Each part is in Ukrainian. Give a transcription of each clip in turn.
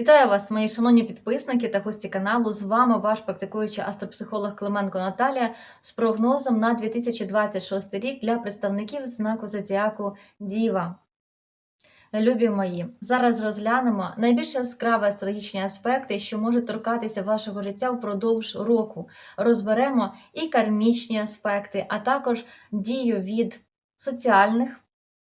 Вітаю вас, мої шановні підписники та гості каналу. З вами ваш практикуючий астропсихолог Клименко Наталія з прогнозом на 2026 рік для представників знаку Зодіаку Діва. Любі мої, зараз розглянемо найбільш яскраві астрологічні аспекти, що можуть торкатися вашого життя впродовж року. Розберемо і кармічні аспекти, а також дію від соціальних,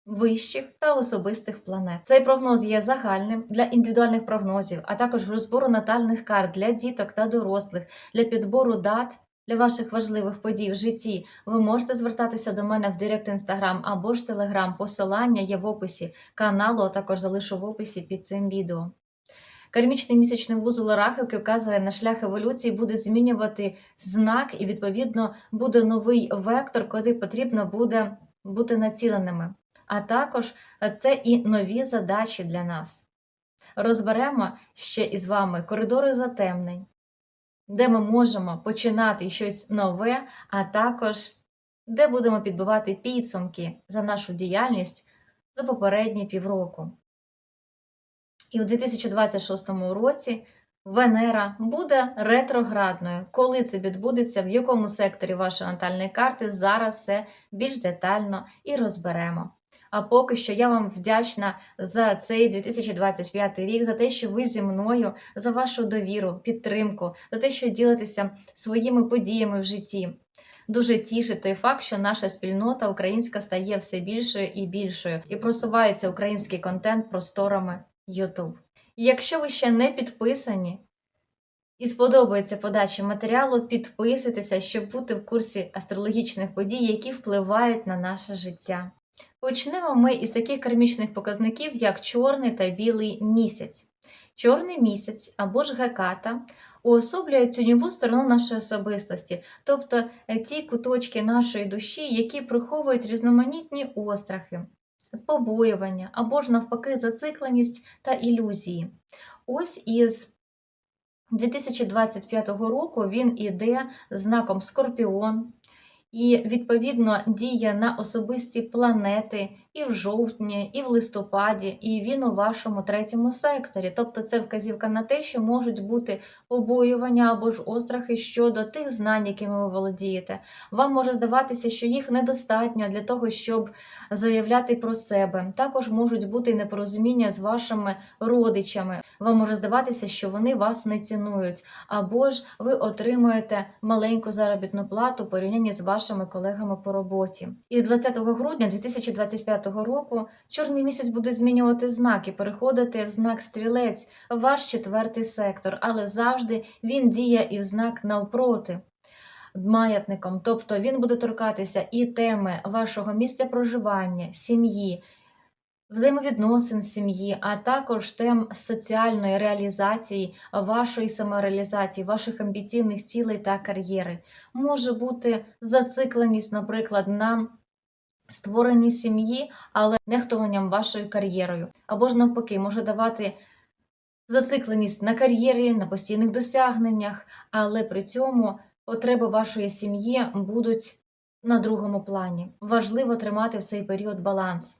вищих та особистих планет. Цей прогноз є загальним для індивідуальних прогнозів, а також розбору натальних карт для діток та дорослих, для підбору дат. Для ваших важливих подій в житті ви можете звертатися до мене в Директ Інстаграм або ж Телеграм. Посилання є в описі каналу, а також залишу в описі під цим відео. Кармічний місячний вузол Рахівки вказує на шлях еволюції, буде змінювати знак, і, відповідно, буде новий вектор, куди потрібно буде бути націленими. А також це і нові задачі для нас. Розберемо ще із вами коридори затемнень, де ми можемо починати щось нове, а також де будемо підбивати підсумки за нашу діяльність за попередні півроку. І у 2026 році Венера буде ретроградною. Коли це відбудеться, в якому секторі вашої натальної карти, зараз все більш детально і розберемо. А поки що я вам вдячна за цей 2025 рік, за те, що ви зі мною, за вашу довіру, підтримку, за те, що ділитеся своїми подіями в житті. Дуже тішить той факт, що наша спільнота українська стає все більшою і більшою, і просувається український контент просторами YouTube. Якщо ви ще не підписані і сподобається подача матеріалу, підписуйтеся, щоб бути в курсі астрологічних подій, які впливають на наше життя. Почнемо ми із таких кармічних показників, як чорний та білий місяць. Чорний місяць або ж геката уособлює тіньову сторону нашої особистості, тобто ті куточки нашої душі, які приховують різноманітні острахи, побоювання або ж навпаки зацикленість та ілюзії. Ось із 2025 року він іде знаком Скорпіон. І, відповідно, діє на особисті планети і в жовтні, і в листопаді, і він у вашому третьому секторі. Тобто це вказівка на те, що можуть бути побоювання або ж острахи щодо тих знань, якими ви володієте. Вам може здаватися, що їх недостатньо для того, щоб заявляти про себе. Також можуть бути непорозуміння з вашими родичами. Вам може здаватися, що вони вас не цінують, або ж ви отримуєте маленьку заробітну плату порівнянні з вашими колегами по роботі. І з 20 грудня 2025 року чорний місяць буде змінювати знаки, переходити в знак стрілець, ваш четвертий сектор, але завжди він діє і в знак навпроти. Маятником, тобто він буде торкатися і теми вашого місця проживання, сім'ї, взаємовідносин сім'ї, а також тем соціальної реалізації, вашої самореалізації, ваших амбіційних цілей та кар'єри. Може бути зацикленість, наприклад, на створенні сім'ї, але нехтуванням вашою кар'єрою. Або ж навпаки, може давати зацикленість на кар'єрі, на постійних досягненнях, але при цьому потреби вашої сім'ї будуть на другому плані. Важливо тримати в цей період баланс.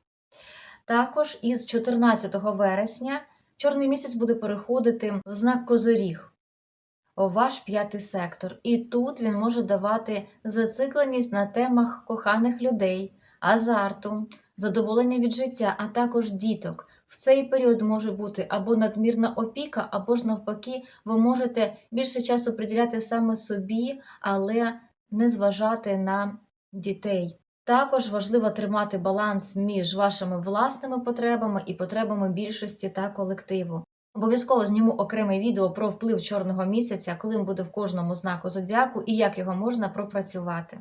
Також із 14 вересня чорний місяць буде переходити в знак Козоріг, ваш п'ятий сектор. І тут він може давати зацикленість на темах коханих людей, азарту, задоволення від життя, а також діток. В цей період може бути або надмірна опіка, або ж навпаки, ви можете більше часу приділяти саме собі, але не зважати на дітей. Також важливо тримати баланс між вашими власними потребами і потребами більшості та колективу. Обов'язково зніму окреме відео про вплив чорного місяця, коли він буде в кожному знаку зодіаку і як його можна пропрацювати.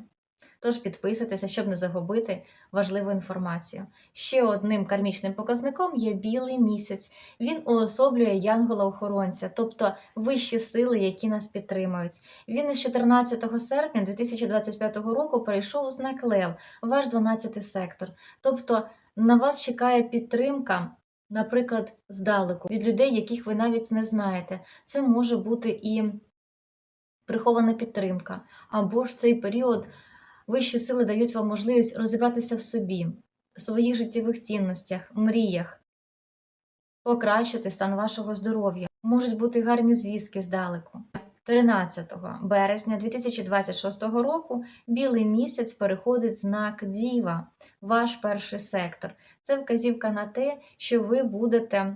Тож підписуйтеся, щоб не загубити важливу інформацію. Ще одним кармічним показником є білий місяць. Він уособлює янгола-охоронця, тобто вищі сили, які нас підтримують. Він із 14 серпня 2025 року перейшов у знак Лев, ваш 12 сектор. Тобто на вас чекає підтримка. Наприклад, здалеку від людей, яких ви навіть не знаєте. Це може бути і прихована підтримка, або ж цей період Вищі сили дають вам можливість розібратися в собі, в своїх життєвих цінностях, мріях, покращити стан вашого здоров'я. можуть бути гарні звістки здалеку. 13 березня 2026 року білий місяць переходить знак Діва, ваш перший сектор. Це вказівка на те, що ви будете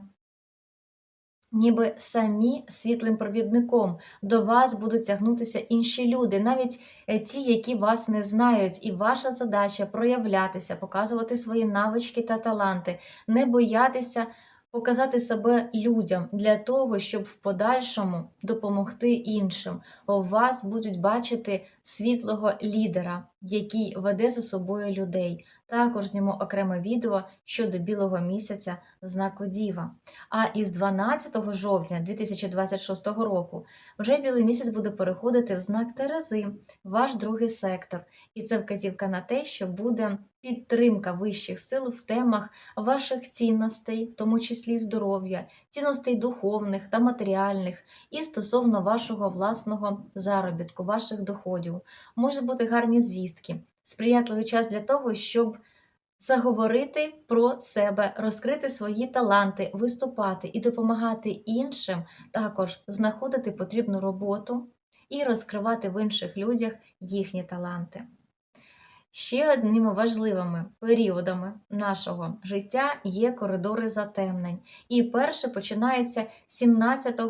ніби самі світлим провідником. До вас будуть тягнутися інші люди, навіть е, ті, які вас не знають. І ваша задача проявлятися, показувати свої навички та таланти, не боятися показати себе людям для того, щоб в подальшому допомогти іншим. У вас будуть бачити світлого лідера, який веде за собою людей. Також зніму окреме відео щодо білого місяця знаку Діва. А із 12 жовтня 2026 року вже білий місяць буде переходити в знак Терези, ваш другий сектор. І це вказівка на те, що буде підтримка вищих сил в темах ваших цінностей, в тому числі здоров'я, цінностей духовних та матеріальних, і стосовно вашого власного заробітку, ваших доходів. Можуть бути гарні звістки, сприятливий час для того, щоб заговорити про себе, розкрити свої таланти, виступати і допомагати іншим, також знаходити потрібну роботу і розкривати в інших людях їхні таланти. Ще одними важливими періодами нашого життя є коридори затемнень. І перше починається 17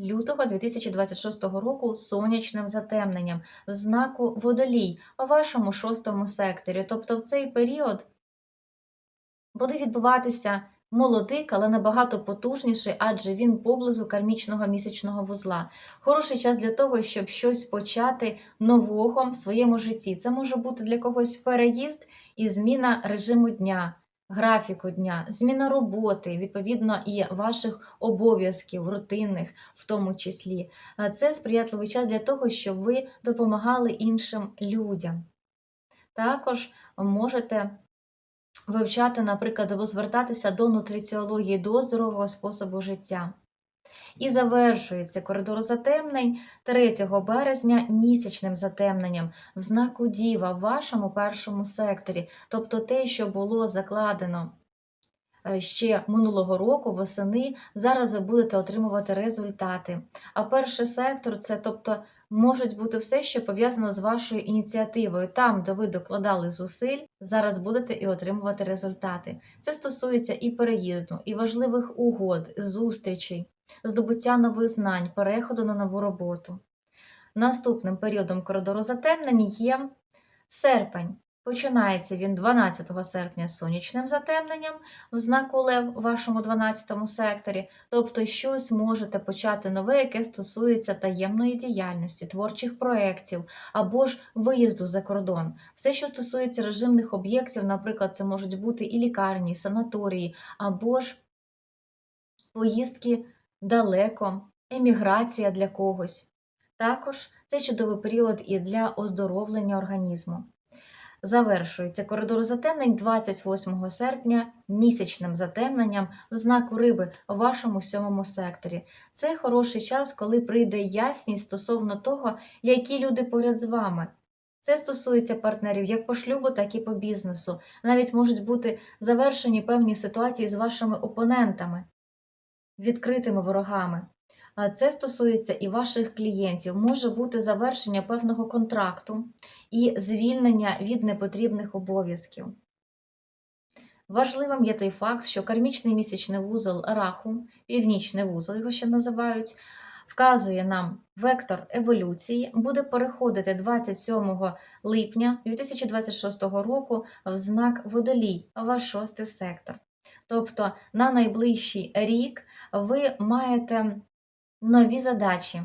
лютого 2026 року сонячним затемненням в знаку водолій у вашому шостому секторі. Тобто в цей період буде відбуватися молодик, але набагато потужніший, адже він поблизу кармічного місячного вузла. Хороший час для того, щоб щось почати нового в своєму житті. Це може бути для когось переїзд і зміна режиму дня. Графіку дня, зміна роботи, відповідно, і ваших обов'язків, рутинних, в тому числі. Це сприятливий час для того, щоб ви допомагали іншим людям. Також можете вивчати, наприклад, або звертатися до нутриціології, до здорового способу життя. І завершується коридор затемнень 3 березня місячним затемненням в знаку Діва в вашому першому секторі, тобто те, що було закладено е, ще минулого року, восени, зараз ви будете отримувати результати. А перший сектор це тобто можуть бути все, що пов'язано з вашою ініціативою. Там, де ви докладали зусиль, зараз будете і отримувати результати. Це стосується і переїзду, і важливих угод, зустрічей, здобуття нових знань, переходу на нову роботу. Наступним періодом коридору затемнень є серпень. Починається він 12 серпня з сонячним затемненням в знаку Лев у вашому 12 секторі, тобто щось можете почати нове, яке стосується таємної діяльності, творчих проєктів або ж виїзду за кордон. Все, що стосується режимних об'єктів, наприклад, це можуть бути і лікарні, і санаторії, або ж поїздки далеко, еміграція для когось. Також це чудовий період і для оздоровлення організму. Завершується коридор затемнень 28 серпня місячним затемненням в знаку риби у вашому сьомому секторі. Це хороший час, коли прийде ясність стосовно того, які люди поряд з вами. Це стосується партнерів як по шлюбу, так і по бізнесу. Навіть можуть бути завершені певні ситуації з вашими опонентами, відкритими ворогами. Це стосується і ваших клієнтів. Може бути завершення певного контракту і звільнення від непотрібних обов'язків. Важливим є той факт, що кармічний місячний вузол раху, північний вузол, його ще називають, вказує нам вектор еволюції, буде переходити 27 липня 2026 року в знак водолій, ваш шостий сектор. Тобто на найближчий рік ви маєте нові задачі.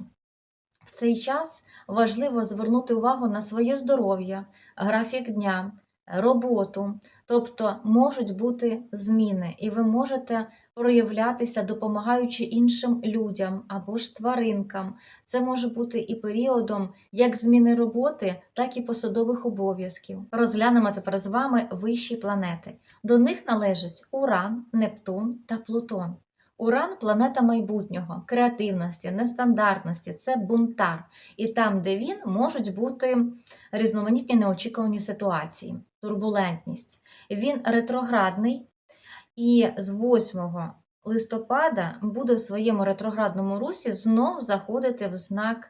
В цей час важливо звернути увагу на своє здоров'я, графік дня, роботу, тобто можуть бути зміни, і ви можете проявлятися, допомагаючи іншим людям або ж тваринкам. Це може бути і періодом як зміни роботи, так і посадових обов'язків. Розглянемо тепер з вами вищі планети. До них належать Уран, Нептун та Плутон. Уран планета майбутнього, креативності, нестандартності, це бунтар. І там, де він, можуть бути різноманітні неочікувані ситуації, турбулентність. Він ретроградний і з 8 листопада буде в своєму ретроградному русі знов заходити в знак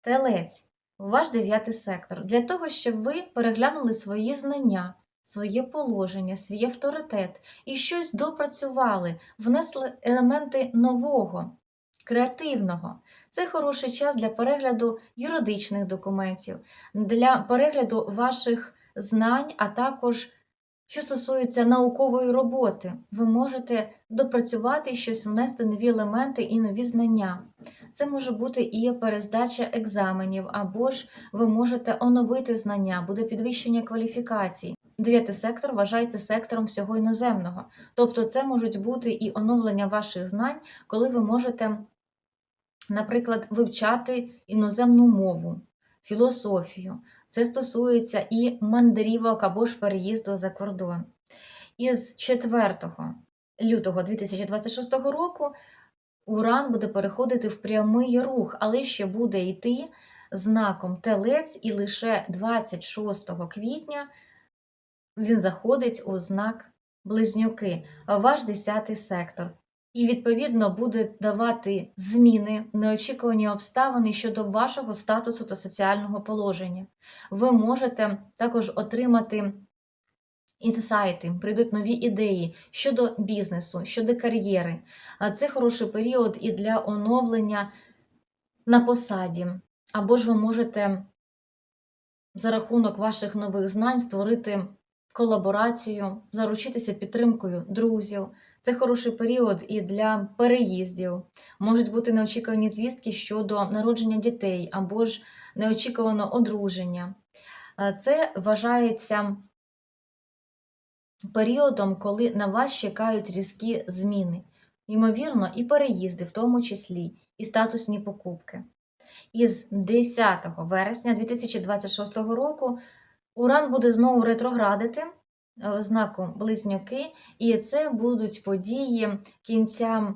Телець, ваш дев'ятий сектор, для того, щоб ви переглянули свої знання, своє положення, свій авторитет і щось допрацювали, внесли елементи нового, креативного. Це хороший час для перегляду юридичних документів, для перегляду ваших знань, а також що стосується наукової роботи, ви можете допрацювати щось, внести нові елементи і нові знання. Це може бути і перездача екзаменів, або ж ви можете оновити знання, буде підвищення кваліфікацій. Дев'ятий сектор вважається сектором всього іноземного. Тобто це можуть бути і оновлення ваших знань, коли ви можете, наприклад, вивчати іноземну мову, філософію. Це стосується і мандрівок або ж переїзду за кордон. Із 4 лютого 2026 року Уран буде переходити в прямий рух, але ще буде йти знаком телець, і лише 26 квітня він заходить у знак близнюки, ваш 10 сектор. І, відповідно, буде давати зміни, неочікувані обставини щодо вашого статусу та соціального положення. Ви можете також отримати інсайти, прийдуть нові ідеї щодо бізнесу, щодо кар'єри. А це хороший період і для оновлення на посаді. Або ж ви можете за рахунок ваших нових знань створити колаборацію, заручитися підтримкою друзів. Це хороший період і для переїздів. Можуть бути неочікувані звістки щодо народження дітей або ж неочікувано одруження. Це вважається періодом, коли на вас чекають різкі зміни, ймовірно, і переїзди, в тому числі, і статусні покупки. Із 10 вересня 2026 року Уран буде знову ретроградити в знаку Близнюки, і це будуть події кінця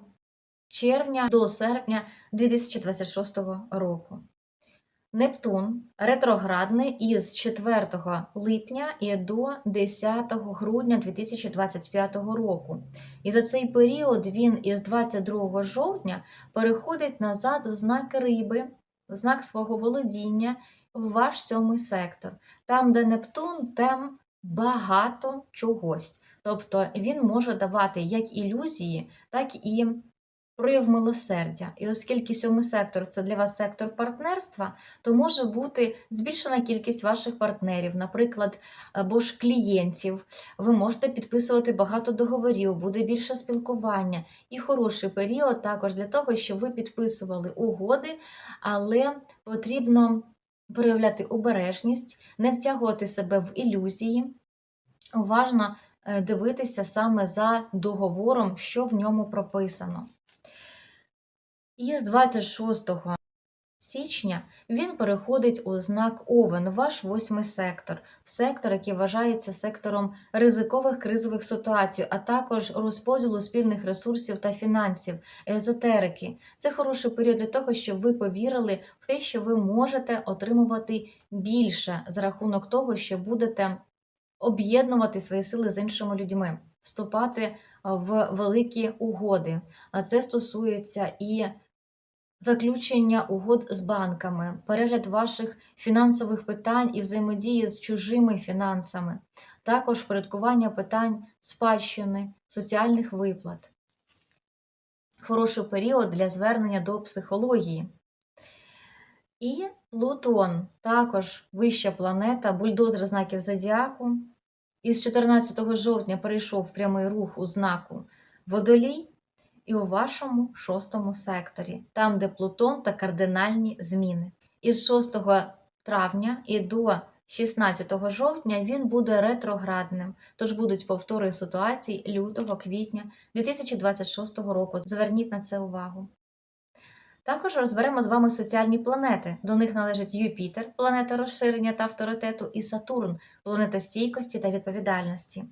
червня до серпня 2026 року. Нептун ретроградний із 4 липня і до 10 грудня 2025 року. І за цей період він із 22 жовтня переходить назад в знак риби, знак свого володіння, в ваш сьомий сектор. Там, де Нептун, там багато чогось. Тобто він може давати як ілюзії, так і прояв милосердя. І оскільки сьомий сектор це для вас сектор партнерства, то може бути збільшена кількість ваших партнерів, наприклад, або ж клієнтів. Ви можете підписувати багато договорів, буде більше спілкування і хороший період також для того, щоб ви підписували угоди, але потрібно проявляти обережність, не втягувати себе в ілюзії. Уважно е, дивитися саме за договором, що в ньому прописано. І з 26 січня він переходить у знак Овен, ваш восьмий сектор, сектор, який вважається сектором ризикових кризових ситуацій, а також розподілу спільних ресурсів та фінансів, езотерики. Це хороший період для того, щоб ви повірили в те, що ви можете отримувати більше за рахунок того, що будете об'єднувати свої сили з іншими людьми, вступати в великі угоди. А це стосується і заключення угод з банками, перегляд ваших фінансових питань і взаємодії з чужими фінансами, також впорядкування питань спадщини, соціальних виплат. Хороший період для звернення до психології. І Плутон також вища планета, бульдозер знаків Зодіаку. Із 14 жовтня перейшов прямий рух у знаку Водолій і у вашому шостому секторі, там, де Плутон та кардинальні зміни. Із 6 травня і до 16 жовтня він буде ретроградним, тож будуть повтори ситуацій лютого квітня 2026 року. Зверніть на це увагу. Також розберемо з вами соціальні планети. До них належить Юпітер, планета розширення та авторитету, і Сатурн, планета стійкості та відповідальності.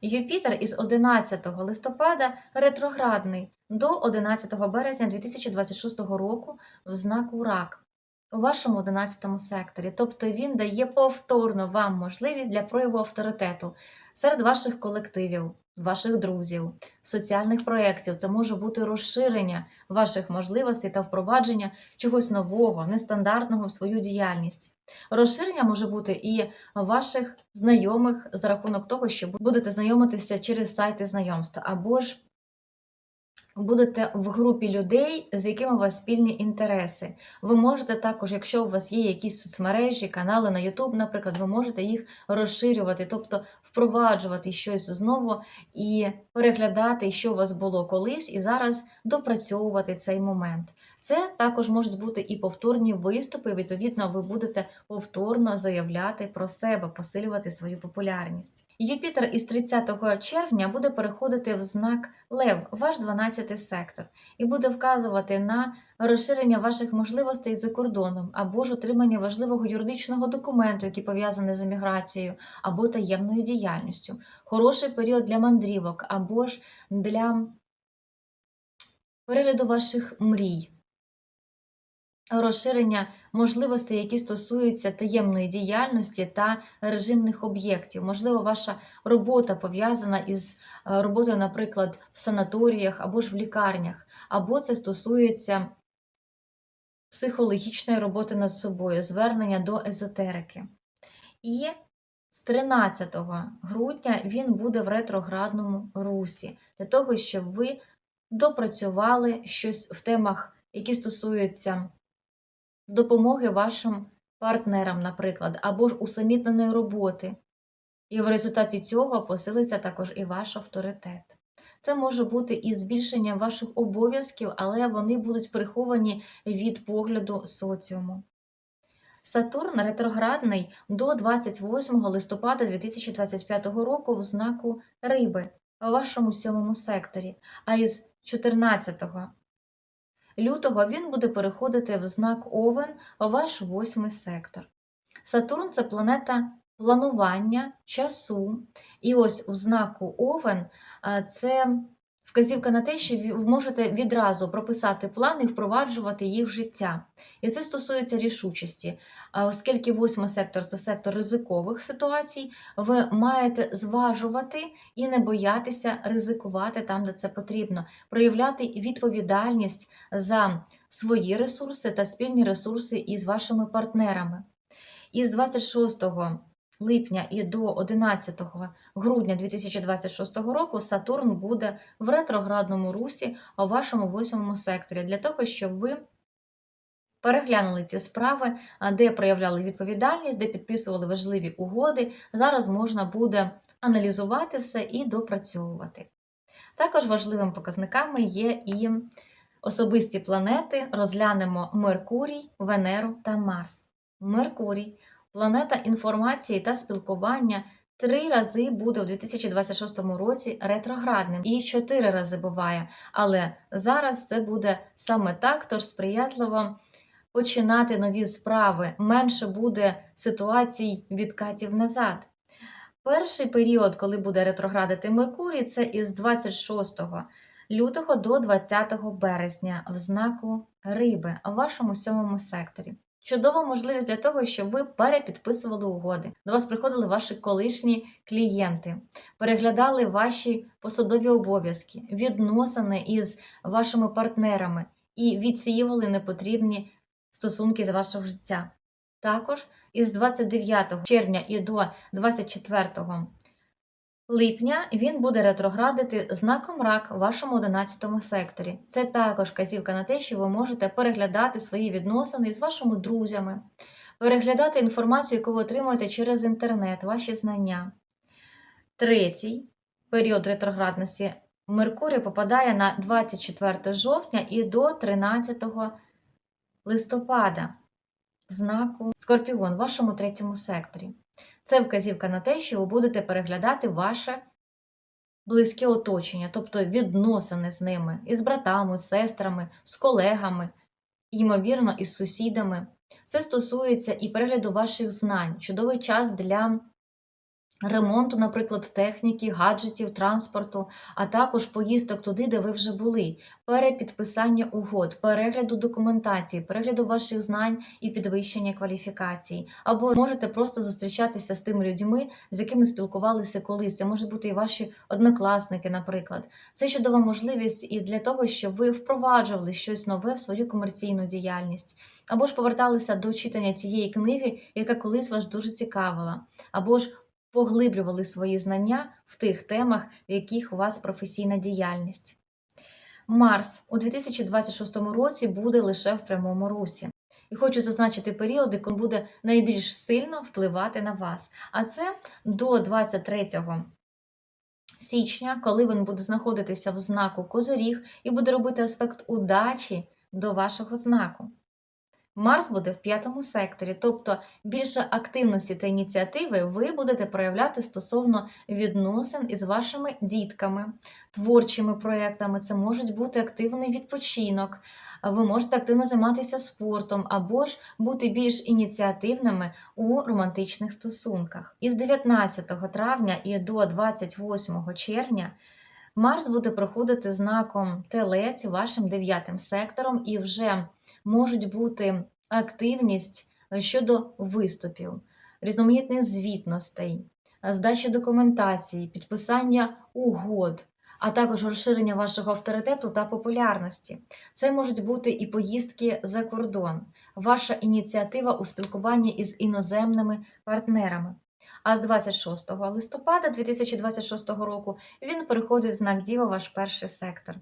Юпітер із 11 листопада ретроградний до 11 березня 2026 року в знаку Рак у вашому 11 секторі. Тобто він дає повторно вам можливість для прояву авторитету серед ваших колективів, ваших друзів, соціальних проєктів. Це може бути розширення ваших можливостей та впровадження чогось нового, нестандартного в свою діяльність. Розширення може бути і ваших знайомих за рахунок того, що будете знайомитися через сайти знайомств, або ж будете в групі людей, з якими у вас спільні інтереси. Ви можете також, якщо у вас є якісь соцмережі, канали на YouTube, наприклад, ви можете їх розширювати, тобто впроваджувати щось знову і переглядати, що у вас було колись, і зараз допрацьовувати цей момент. Це також можуть бути і повторні виступи. Відповідно, ви будете повторно заявляти про себе, посилювати свою популярність. Юпітер із 30 червня буде переходити в знак Лев, ваш 12 сектор, і буде вказувати на розширення ваших можливостей за кордоном, або ж отримання важливого юридичного документу, який пов'язаний з еміграцією, або таємною діяльністю. Хороший період для мандрівок, або ж для перегляду ваших мрій розширення можливостей, які стосуються таємної діяльності та режимних об'єктів. Можливо, ваша робота пов'язана із е, роботою, наприклад, в санаторіях або ж в лікарнях, або це стосується психологічної роботи над собою, звернення до езотерики. І з 13 грудня він буде в ретроградному русі, для того, щоб ви допрацювали щось в темах, які стосуються допомоги вашим партнерам, наприклад, або ж усамітненої роботи. І в результаті цього посилиться також і ваш авторитет. Це може бути і збільшення ваших обов'язків, але вони будуть приховані від погляду соціуму. Сатурн ретроградний до 28 листопада 2025 року в знаку Риби у вашому сьомому секторі, а із 14 лютого він буде переходити в знак Овен, ваш восьмий сектор. Сатурн це планета планування, часу. І ось у знаку Овен це вказівка на те, що ви можете відразу прописати плани і впроваджувати їх в життя. І це стосується рішучості. Оскільки восьмий сектор це сектор ризикових ситуацій, ви маєте зважувати і не боятися ризикувати там, де це потрібно, проявляти відповідальність за свої ресурси та спільні ресурси із вашими партнерами. Із 26 липня і до 11 грудня 2026 року Сатурн буде в ретроградному русі у вашому восьмому секторі для того, щоб ви переглянули ці справи, де проявляли відповідальність, де підписували важливі угоди. Зараз можна буде аналізувати все і допрацьовувати. Також важливими показниками є і особисті планети. Розглянемо Меркурій, Венеру та Марс. Меркурій Планета інформації та спілкування три рази буде у 2026 році ретроградним і чотири рази буває. Але зараз це буде саме так, тож сприятливо починати нові справи. Менше буде ситуацій відкатів назад. Перший період, коли буде ретроградити Меркурій, це із 26 лютого до 20 березня в знаку Риби в вашому сьомому секторі. Чудова можливість для того, щоб ви перепідписували угоди. До вас приходили ваші колишні клієнти, переглядали ваші посадові обов'язки, відносини із вашими партнерами і відсіювали непотрібні стосунки з вашого життя. Також із 29 червня і до 24 липня він буде ретроградити знаком рак в вашому 11 секторі. Це також казівка на те, що ви можете переглядати свої відносини з вашими друзями, переглядати інформацію, яку ви отримуєте через інтернет, ваші знання. Третій період ретроградності Меркурій попадає на 24 жовтня і до 13 листопада знаку Скорпіон в вашому третьому секторі. Це вказівка на те, що ви будете переглядати ваше близьке оточення, тобто відносини з ними, із братами, з сестрами, з колегами, ймовірно, із сусідами. Це стосується і перегляду ваших знань, чудовий час для ремонту, наприклад, техніки, гаджетів, транспорту, а також поїздок туди, де ви вже були, перепідписання угод, перегляду документації, перегляду ваших знань і підвищення кваліфікації. Або можете просто зустрічатися з тими людьми, з якими спілкувалися колись. Це можуть бути і ваші однокласники, наприклад. Це чудова можливість і для того, щоб ви впроваджували щось нове в свою комерційну діяльність, або ж поверталися до читання цієї книги, яка колись вас дуже цікавила, або ж поглиблювали свої знання в тих темах, в яких у вас професійна діяльність. Марс у 2026 році буде лише в прямому русі. І хочу зазначити періоди, коли буде найбільш сильно впливати на вас. А це до 23 січня, коли він буде знаходитися в знаку Козоріг і буде робити аспект удачі до вашого знаку. Марс буде в п'ятому секторі, тобто більше активності та ініціативи ви будете проявляти стосовно відносин із вашими дітками, творчими проєктами. Це можуть бути активний відпочинок. Ви можете активно займатися спортом або ж бути більш ініціативними у романтичних стосунках. Із 19 травня і до 28 червня Марс буде проходити знаком Телець вашим дев'ятим сектором, і вже можуть бути активність щодо виступів, різноманітних звітностей, здачі документації, підписання угод, а також розширення вашого авторитету та популярності. Це можуть бути і поїздки за кордон, ваша ініціатива у спілкуванні із іноземними партнерами. А з 26 листопада 2026 року він переходить в знак Діва ваш перший сектор.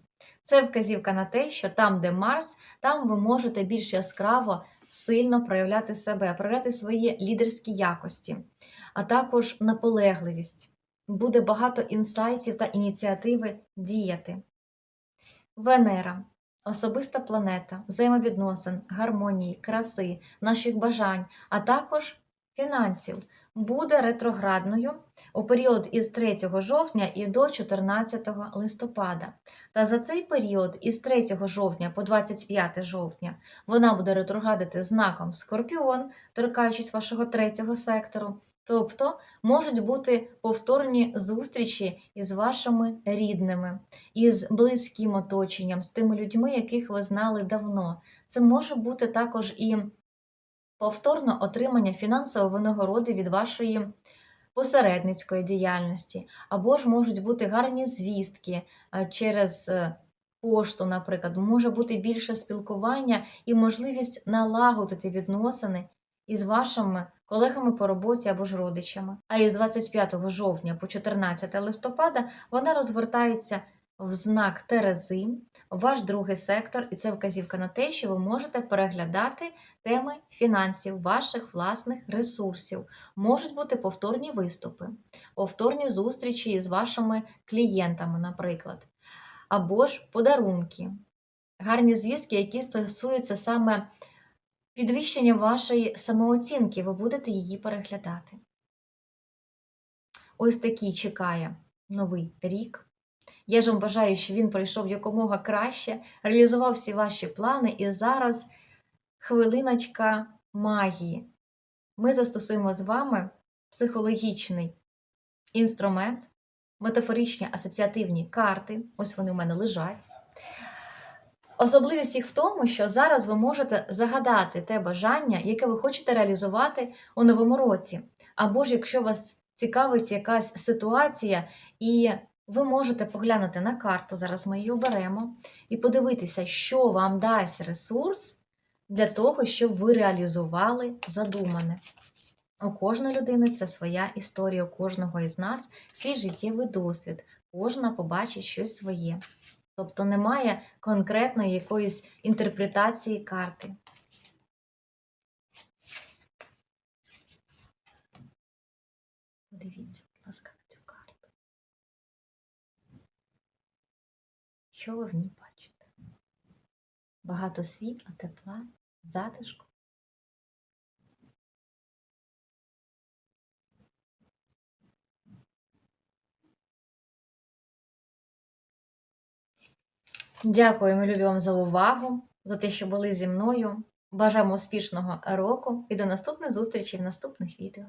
Це вказівка на те, що там, де Марс, там ви можете більш яскраво, сильно проявляти себе, проявляти свої лідерські якості, а також наполегливість. Буде багато інсайтів та ініціативи діяти. Венера особиста планета, взаємовідносин, гармонії, краси, наших бажань, а також фінансів буде ретроградною у період із 3 жовтня і до 14 листопада. Та за цей період із 3 жовтня по 25 жовтня вона буде ретроградити знаком Скорпіон, торкаючись вашого третього сектору. Тобто можуть бути повторні зустрічі із вашими рідними, із близьким оточенням, з тими людьми, яких ви знали давно. Це може бути також і повторно отримання фінансової винагороди від вашої посередницької діяльності, або ж можуть бути гарні звістки через е, пошту, наприклад, може бути більше спілкування і можливість налагодити відносини із вашими колегами по роботі або ж родичами. А із 25 жовтня по 14 листопада вона розвертається в знак Терези, ваш другий сектор, і це вказівка на те, що ви можете переглядати теми фінансів, ваших власних ресурсів. Можуть бути повторні виступи, повторні зустрічі з вашими клієнтами, наприклад, або ж подарунки, гарні звістки, які стосуються саме підвищення вашої самооцінки, ви будете її переглядати. Ось такий чекає новий рік. Я ж вам бажаю, щоб він пройшов якомога краще, реалізував всі ваші плани, і зараз хвилиночка магії. Ми застосуємо з вами психологічний інструмент, метафоричні асоціативні карти. Ось вони в мене лежать. Особливість їх в тому, що зараз ви можете загадати те бажання, яке ви хочете реалізувати у новому році. Або ж якщо вас цікавить якась ситуація, і ви можете поглянути на карту, зараз ми її оберемо, і подивитися, що вам дасть ресурс для того, щоб ви реалізували задумане. У кожної людини це своя історія, у кожного із нас свій життєвий досвід, кожна побачить щось своє. Тобто немає конкретної якоїсь інтерпретації карти. Що ви в ній бачите? Багато світла, тепла, затишку. Дякуємо, любі вам за увагу, за те, що були зі мною. Бажаємо успішного року і до наступних зустрічей в наступних відео.